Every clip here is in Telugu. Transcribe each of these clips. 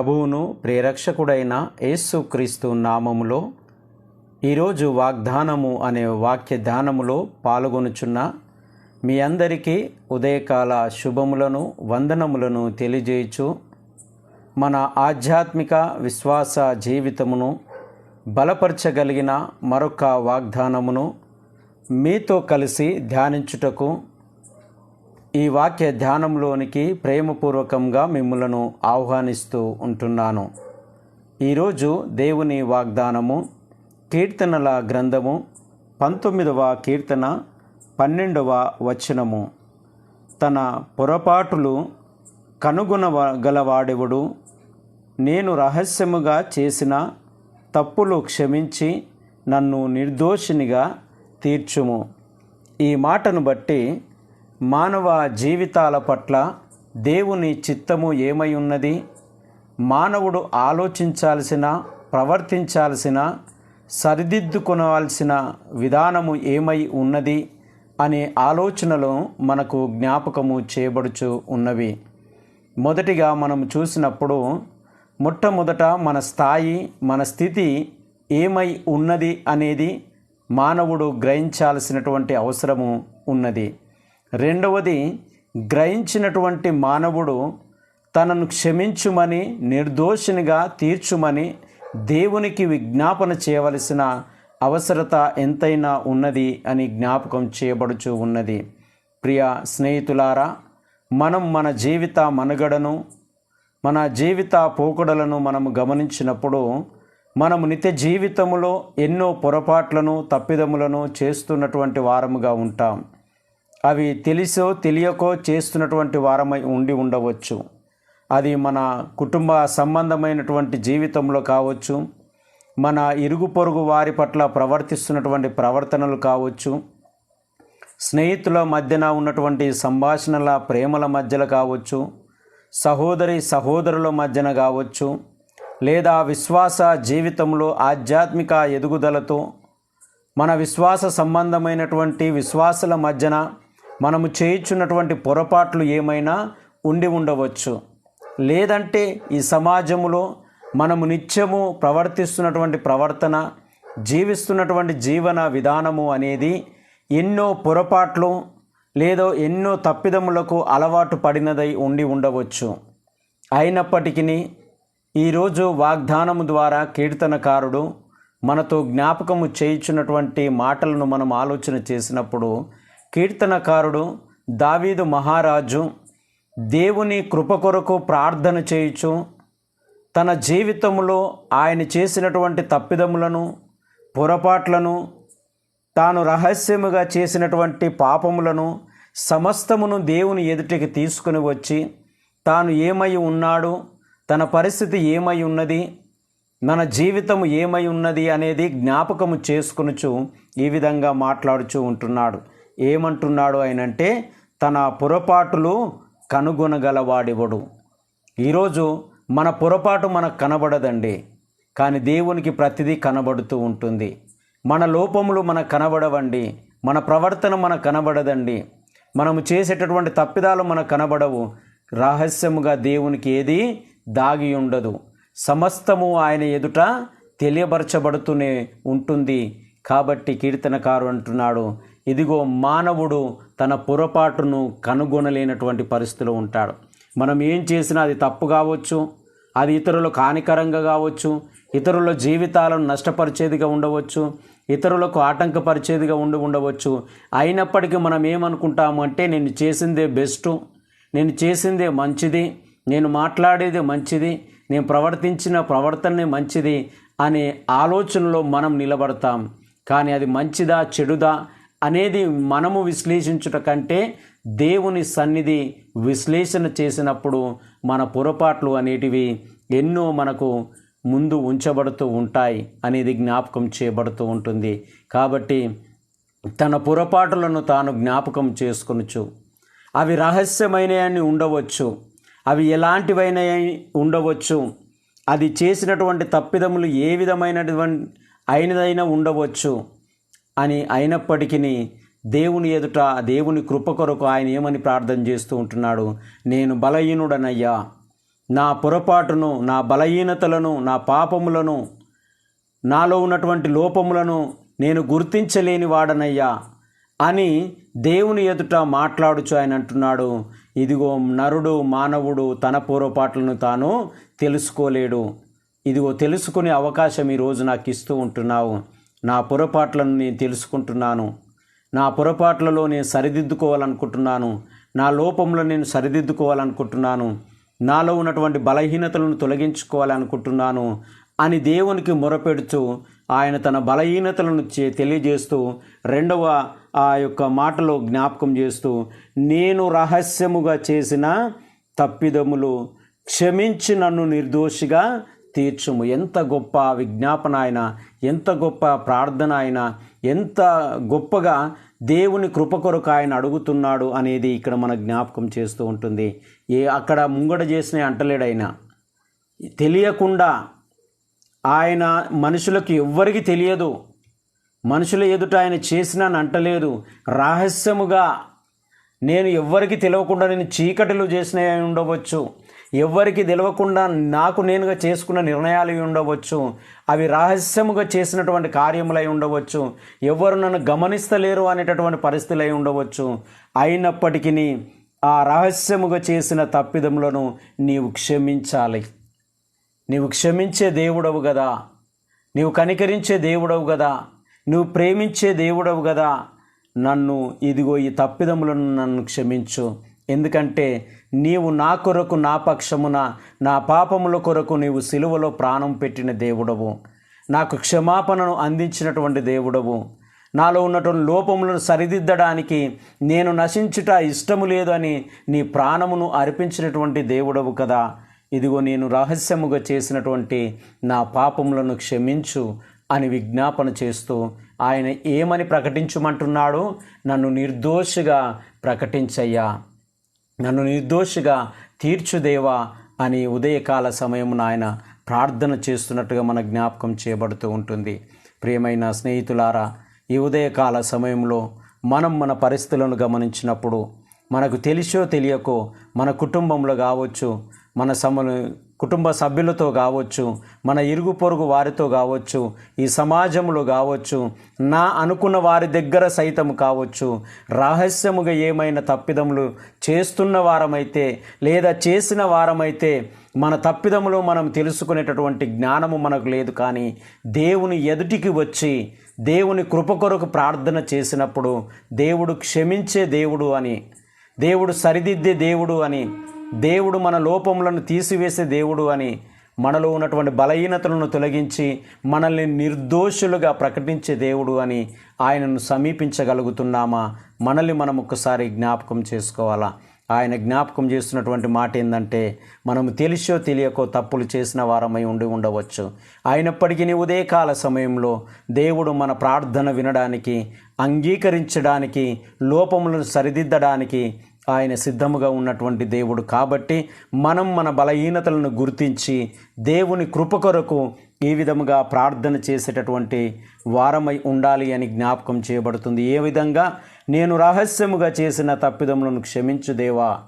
ప్రభువును ప్రేరక్షకుడైన యేసుక్రీస్తు నామములో ఈరోజు వాగ్దానము అనే వాక్య ధ్యానములో పాల్గొనుచున్న మీ అందరికీ ఉదయకాల శుభములను వందనములను తెలియజేయచు మన ఆధ్యాత్మిక విశ్వాస జీవితమును బలపరచగలిగిన మరొక వాగ్దానమును మీతో కలిసి ధ్యానించుటకు ఈ వాక్య ధ్యానంలోనికి ప్రేమపూర్వకంగా మిమ్మలను ఆహ్వానిస్తూ ఉంటున్నాను. ఈరోజు దేవుని వాగ్దానము కీర్తనల గ్రంథము పంతొమ్మిదవ కీర్తన పన్నెండవ వచనము. తన పొరపాటులు కనుగొనగలవాడెవడు? నేను రహస్యముగా చేసిన తప్పులు క్షమించి నన్ను నిర్దోషినిగా తీర్చుము. ఈ మాటను బట్టి మానవ జీవితాల పట్ల దేవుని చిత్తము ఏమై ఉన్నది మానవుడు ఆలోచించాల్సిన ప్రవర్తించాల్సిన సరిదిద్దుకొనవలసిన విధానము ఏమై ఉన్నది అనే ఆలోచనలు మనకు జ్ఞాపకము చేయబడుచు ఉన్నవి. మొదటిగా మనం చూసినప్పుడు మొట్టమొదట మన స్థాయి మన స్థితి ఏమై ఉన్నది అనేది మానవుడు గ్రహించాల్సినటువంటి అవసరము ఉన్నది. రెండవది గ్రహించినటువంటి మానవుడు తనను క్షమించుమని నిర్దోషినిగా తీర్చుమని దేవునికి విజ్ఞాపన చేయవలసిన అవసరత ఎంతైనా ఉన్నది అని జ్ఞాపకం చేయబడుచు ఉన్నది. ప్రియ స్నేహితులారా మనం మన జీవిత మనుగడను మన జీవిత పోకడలను మనం గమనించినప్పుడు మనము నిత్య జీవితంలో ఎన్నో పొరపాట్లను తప్పిదములను చేస్తున్నటువంటి వారముగా ఉంటాం. అవి తెలిసో తెలియకో చేస్తున్నటువంటి వారమై ఉండి ఉండవచ్చు. అది మన కుటుంబ సంబంధమైనటువంటి జీవితంలో కావచ్చు మన ఇరుగు పొరుగు వారి పట్ల ప్రవర్తిస్తున్నటువంటి ప్రవర్తనలు కావచ్చు స్నేహితుల మధ్యన ఉన్నటువంటి సంభాషణల ప్రేమల మధ్యలో కావచ్చు సహోదరి సహోదరుల మధ్యన కావచ్చు లేదా విశ్వాస జీవితంలో ఆధ్యాత్మిక ఎదుగుదలతో మన విశ్వాస సంబంధమైనటువంటి విశ్వాసుల మధ్యన మనము చేయించున్నటువంటి పొరపాట్లు ఏమైనా ఉండి ఉండవచ్చు. లేదంటే ఈ సమాజంలో మనము నిత్యము ప్రవర్తిస్తున్నటువంటి ప్రవర్తన జీవిస్తున్నటువంటి జీవన విధానము అనేది ఎన్నో పొరపాట్లు లేదో ఎన్నో తప్పిదములకు అలవాటు పడినదై ఉండి ఉండవచ్చు. అయినప్పటికీ ఈరోజు వాగ్దానము ద్వారా కీర్తనకారుడు మనతో జ్ఞాపకము చేయించున్నటువంటి మాటలను మనం ఆలోచన చేసినప్పుడు కీర్తనకారుడు దావీదు మహారాజు దేవుని కృప కొరకు ప్రార్థన చేయుచు తన జీవితంలో ఆయన చేసినటువంటి తప్పిదములను పొరపాట్లను తాను రహస్యముగా చేసినటువంటి పాపములను సమస్తమును దేవుని ఎదుటికి తీసుకుని వచ్చి తాను ఏమై ఉన్నాడు తన పరిస్థితి ఏమై ఉన్నది మన జీవితం ఏమై ఉన్నది అనేది జ్ఞాపకము చేసుకునుచు ఈ విధంగా మాట్లాడుచూ ఉంటున్నాడు. ఏమంటున్నాడు ఆయనంటే తన పొరపాటులు కనుగొనగలవాడివడు. ఈరోజు మన పొరపాటు మనకు కనబడదండి కానీ దేవునికి ప్రతిదీ కనబడుతూ ఉంటుంది. మన లోపములు మనకు కనబడవండి మన ప్రవర్తన మనకు కనబడదండి. మనము చేసేటటువంటి తప్పిదాలు మనకు కనబడవు. రహస్యముగా దేవునికి ఏది దాగి ఉండదు. సమస్తము ఆయన ఎదుట తెలియబరచబడుతూనే ఉంటుంది. కాబట్టి కీర్తనకారు అంటున్నాడు ఇదిగో మానవుడు తన పొరపాటును కనుగొనలేనటువంటి పరిస్థితిలో ఉంటాడు. మనం ఏం చేసినా అది తప్పు కావచ్చు అది ఇతరులకు హానికరంగా కావచ్చు ఇతరుల జీవితాలను నష్టపరిచేదిగా ఉండవచ్చు ఇతరులకు ఆటంకపరిచేదిగా ఉండి ఉండవచ్చు. అయినప్పటికీ మనం ఏమనుకుంటాము అంటే నేను చేసిందే బెస్ట్ నేను చేసిందే మంచిది నేను మాట్లాడేది మంచిది నేను ప్రవర్తించిన ప్రవర్తనే మంచిది అనే ఆలోచనలో మనం నిలబడతాం. కానీ అది మంచిదా చెడుదా అనేది మనము విశ్లేషించుట కంటే దేవుని సన్నిధి విశ్లేషణ చేసినప్పుడు మన పొరపాట్లు అనేటివి ఎన్నో మనకు ముందు ఉంచబడుతూ ఉంటాయి అనేది జ్ఞాపకం చేయబడుతూ ఉంటుంది. కాబట్టి తన పొరపాటులను తాను జ్ఞాపకం చేసుకొనుచు. అవి రహస్యమైనవి ఉండవచ్చు. అవి ఎలాంటివైన ఉండవచ్చు. అది చేసినటువంటి తప్పిదములు ఏ విధమైనటువంటి అయినదైనా ఉండవచ్చు అని అయినప్పటికీ దేవుని ఎదుట దేవుని కృప కొరకు ఆయన ఏమని ప్రార్థన చేస్తూ ఉంటున్నాడు? నేను బలహీనుడనయ్యా. నా పొరపాటును నా బలహీనతలను నా పాపములను నాలో ఉన్నటువంటి లోపములను నేను గుర్తించలేని వాడనయ్యా అని దేవుని ఎదుట మాట్లాడుచు ఆయన అంటున్నాడు. ఇదిగో నరుడు మానవుడు తన పూర్వపాట్లను తాను తెలుసుకోలేడు. ఇదిగో తెలుసుకునే అవకాశం ఈరోజు నాకు ఇస్తూ ఉంటున్నావు. నా పొరపాట్లను నేను తెలుసుకుంటున్నాను. నా పొరపాట్లలో నేను సరిదిద్దుకోవాలనుకుంటున్నాను. నా లోపంలో నేను సరిదిద్దుకోవాలనుకుంటున్నాను. నాలో ఉన్నటువంటి బలహీనతలను తొలగించుకోవాలనుకుంటున్నాను అని దేవునికి మొరపెడుతూ ఆయన తన బలహీనతలను చే తెలియజేస్తూ రెండవ ఆ యొక్క మాటలో జ్ఞాపకం చేస్తూ నేను రహస్యముగా చేసిన తప్పిదములు క్షమించి నన్ను నిర్దోషిగా తీర్చుము. ఎంత గొప్ప విజ్ఞాపన అయినా ఎంత గొప్ప ప్రార్థన అయినా ఎంత గొప్పగా దేవుని కృప కొరకు ఆయన అడుగుతున్నాడు అనేది ఇక్కడ మన జ్ఞాపకం చేస్తూ ఉంటుంది. ఏ అక్కడ ముంగడ చేసిన అంటలేడైనా. తెలియకుండా ఆయన మనుషులకు ఎవ్వరికి తెలియదు. మనుషుల ఎదుట ఆయన చేసినాను అంటలేదు. రహస్యముగా నేను ఎవ్వరికి తెలియకుండా నేను చీకటిలో చేసిన ఉండవచ్చు. ఎవ్వరికి తెలియకుండా నాకు నేనుగా చేసుకున్న నిర్ణయాలు ఉండవచ్చు. అవి రహస్యముగా చేసినటువంటి కార్యములై ఉండవచ్చు. ఎవరు నన్ను గమనిస్తలేరు అనేటటువంటి పరిస్థితులు అయి ఉండవచ్చు. అయినప్పటికీ ఆ రహస్యముగా చేసిన తప్పిదములను నీవు క్షమించాలి. నీవు క్షమించే దేవుడవు కదా నీవు కనికరించే దేవుడవు కదా నువ్వు ప్రేమించే దేవుడవు కదా నన్ను ఇదిగో ఈ తప్పిదములను నన్ను క్షమించు. ఎందుకంటే నీవు నా కొరకు నా పక్షమున నా పాపముల కొరకు నీవు సిలువలో ప్రాణం పెట్టిన దేవుడవు. నాకు క్షమాపణను అందించినటువంటి దేవుడవు. నాలో ఉన్నటువంటి లోపములను సరిదిద్దడానికి నేను నశించుట ఇష్టము లేదు అని నీ ప్రాణమును అర్పించినటువంటి దేవుడవు కదా. ఇదిగో నేను రహస్యముగా చేసినటువంటి నా పాపములను క్షమించు అని విజ్ఞాపన చేస్తూ ఆయన ఏమని ప్రకటించమంటున్నాడు నన్ను నిర్దోషిగా ప్రకటించయ్యా. నన్ను నిర్దోషిగా తీర్చుదేవా అని ఉదయకాల సమయమున ఆయన ప్రార్థన చేస్తున్నట్టుగా మన జ్ఞాపకం చేయబడుతూ ఉంటుంది. ప్రియమైన స్నేహితులారా ఈ ఉదయకాల సమయంలో మనం మన పరిస్థితులను గమనించినప్పుడు మనకు తెలిసో తెలియకో మన కుటుంబంలో కావచ్చు మన సమ కుటుంబ సభ్యులతో కావచ్చు మన ఇరుగు పొరుగు వారితో కావచ్చు ఈ సమాజంలో కావచ్చు నా అనుకున్న వారి దగ్గర సైతం కావచ్చు రహస్యముగా ఏమైనా తప్పిదములు చేస్తున్న వారమైతే లేదా చేసిన వారమైతే మన తప్పిదములు మనం తెలుసుకునేటటువంటి జ్ఞానము మనకు లేదు. కానీ దేవుని ఎదుటికి వచ్చి దేవుని కృప కొరకు ప్రార్థన చేసినప్పుడు దేవుడు క్షమించే దేవుడు అని దేవుడు సరిదిద్దే దేవుడు అని దేవుడు మన లోపములను తీసివేసే దేవుడు అని మనలో ఉన్నటువంటి బలహీనతలను తొలగించి మనల్ని నిర్దోషులుగా ప్రకటించే దేవుడు అని ఆయనను సమీపించగలుగుతున్నామా? మనల్ని మనం ఒక్కసారి జ్ఞాపకం చేసుకోవాలా? ఆయన జ్ఞాపకం చేస్తున్నటువంటి మాట ఏంటంటే మనము తెలిసో తెలియకో తప్పులు చేసిన వారమై ఉండి ఉండవచ్చు. అయినప్పటికీ ఉదయకాల సమయంలో దేవుడు మన ప్రార్థన వినడానికి అంగీకరించడానికి లోపములను సరిదిద్దడానికి ఆయన సిద్ధముగా ఉన్నటువంటి దేవుడు కాబట్టి మనం మన బలహీనతలను గుర్తించి దేవుని కృప కొరకు ఈ విధముగా ప్రార్థన చేసేటటువంటి వారమై ఉండాలి అని జ్ఞాపకం చేయబడుతుంది. ఏ విధంగా? నేను రహస్యముగా చేసిన తప్పిదములను క్షమించు దేవా.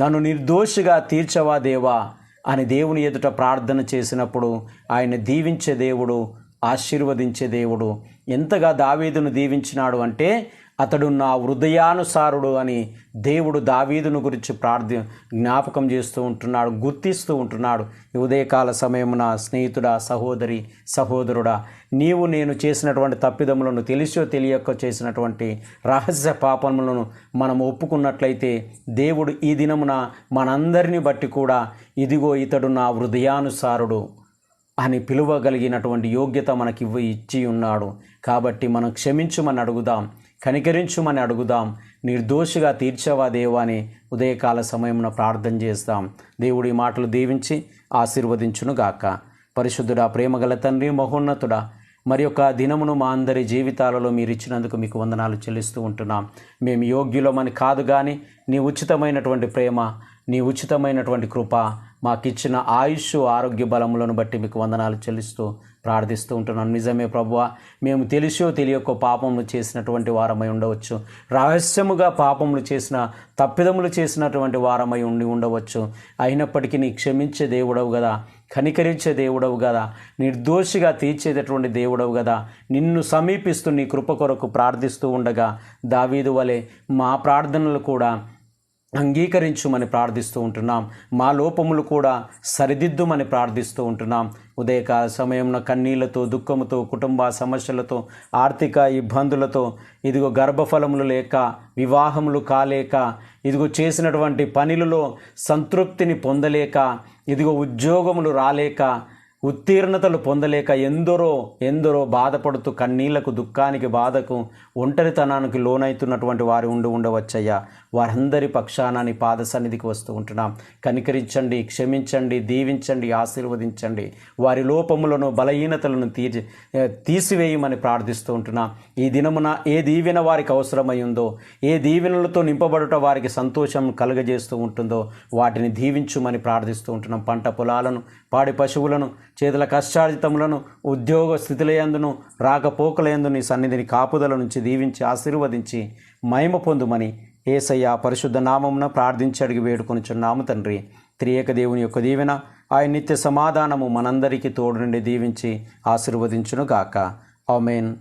నన్ను నిర్దోషిగా తీర్చవా దేవా అని దేవుని ఎదుట ప్రార్థన చేసినప్పుడు ఆయన దీవించే దేవుడు ఆశీర్వదించే దేవుడు. ఎంతగా దావీదును దీవించినాడు అంటే అతడు నా హృదయానుసారుడు అని దేవుడు దావీదును గురించి ప్రార్థి జ్ఞాపకం చేస్తూ ఉంటున్నాడు గుర్తిస్తూ ఉంటున్నాడు. ఉదయకాల సమయమున స్నేహితుడా సహోదరి సహోదరుడా నీవు నేను చేసినటువంటి తప్పిదములను తెలిసో తెలియక చేసినటువంటి రహస్య పాపములను మనం ఒప్పుకున్నట్లయితే దేవుడు ఈ దినమున మనందరిని బట్టి కూడా ఇదిగో ఇతడు నా హృదయానుసారుడు. అని పిలువగలిగినటువంటి యోగ్యత మనకి ఇచ్చి ఉన్నాడు. కాబట్టి మనం క్షమించుమని అడుగుదాం కనికరించుమని అడుగుదాం నిర్దోషిగా తీర్చవా దేవా అని ఉదయకాల సమయమున ప్రార్థన చేస్తాం. దేవుడి మాటలు దీవించి ఆశీర్వదించునుగాక. పరిశుద్ధుడా ప్రేమగల తండ్రి మహోన్నతుడా మరి యొక్క దినమును మా అందరి జీవితాలలో మీరు ఇచ్చినందుకు మీకు వందనాలు చెల్లిస్తూ ఉంటున్నాం. మేము యోగ్యులమని కాదు కానీ నీ ఉచితమైనటువంటి ప్రేమ నీ ఉచితమైనటువంటి కృప మాకిచ్చిన ఆయుష్ ఆరోగ్య బలములను బట్టి మీకు వందనాలు చెల్లిస్తూ ప్రార్థిస్తూ ఉంటున్నాను. నిజమే ప్రభువ మేము తెలిసో తెలియకో పాపములు చేసినటువంటి వారమై ఉండవచ్చు. రహస్యముగా పాపములు చేసిన తప్పిదములు చేసినటువంటి వారమై ఉండి ఉండవచ్చు. అయినప్పటికీ నీ క్షమించే దేవుడవు కదా కనికరించే దేవుడవు కదా నిర్దోషిగా తీర్చేటటువంటి దేవుడవు కదా నిన్ను సమీపిస్తూ నీ కృప కొరకు ప్రార్థిస్తూ ఉండగా దావీదు వలె మా ప్రార్థనలు కూడా అంగీకరించుమని ప్రార్థిస్తూ ఉంటున్నాం. మా లోపములు కూడా సరిదిద్దుమని ప్రార్థిస్తూ ఉంటున్నాం. ఉదయకాల సమయంలో కన్నీళ్ళతో దుఃఖముతో కుటుంబ సమస్యలతో ఆర్థిక ఇబ్బందులతో ఇదిగో గర్భఫలములు లేక వివాహములు కాలేక ఇదిగో చేసినటువంటి పనులలో సంతృప్తిని పొందలేక ఇదిగో ఉద్యోగములు రాలేక ఉత్తీర్ణతలు పొందలేక ఎందరో ఎందరో బాధపడుతూ కన్నీళ్ళకు దుఃఖానికి బాధకు ఒంటరితనానికి లోనైతున్నటువంటి వారు ఉండి ఉండవచ్చయ్యా. వారందరి పక్షాన నీ పాద సన్నిధికి వస్తూ ఉంటున్నాం. కనికరించండి క్షమించండి దీవించండి ఆశీర్వదించండి. వారి లోపములను బలహీనతలను తీర్చి తీసివేయమని ప్రార్థిస్తూ ఉంటున్నాం. ఈ దినమున ఏ దీవెన వారికి అవసరమై ఉందో ఏ దీవెనలతో నింపబడుట వారికి సంతోషం కలుగజేస్తూ ఉంటుందో వాటిని దీవించుమని ప్రార్థిస్తూ ఉంటున్నాం. పంట పొలాలను పాడి పశువులను చేతుల కష్టార్జితములను ఉద్యోగ స్థితిలయందును రాకపోకలయందు నీ సన్నిధిని కాపుదల నుంచి దీవించి ఆశీర్వదించి మహిమ పొందుమని ఏసయ్య పరిశుద్ధ నామమున ప్రార్థించి అడిగి వేడుకొనిచున్నాము తండ్రి. త్రియేక దేవుని యొక్క దీవెన ఆయన నిత్య సమాధానము మనందరికీ తోడు నుండి దీవించి ఆశీర్వదించును గాక ఆమెన్.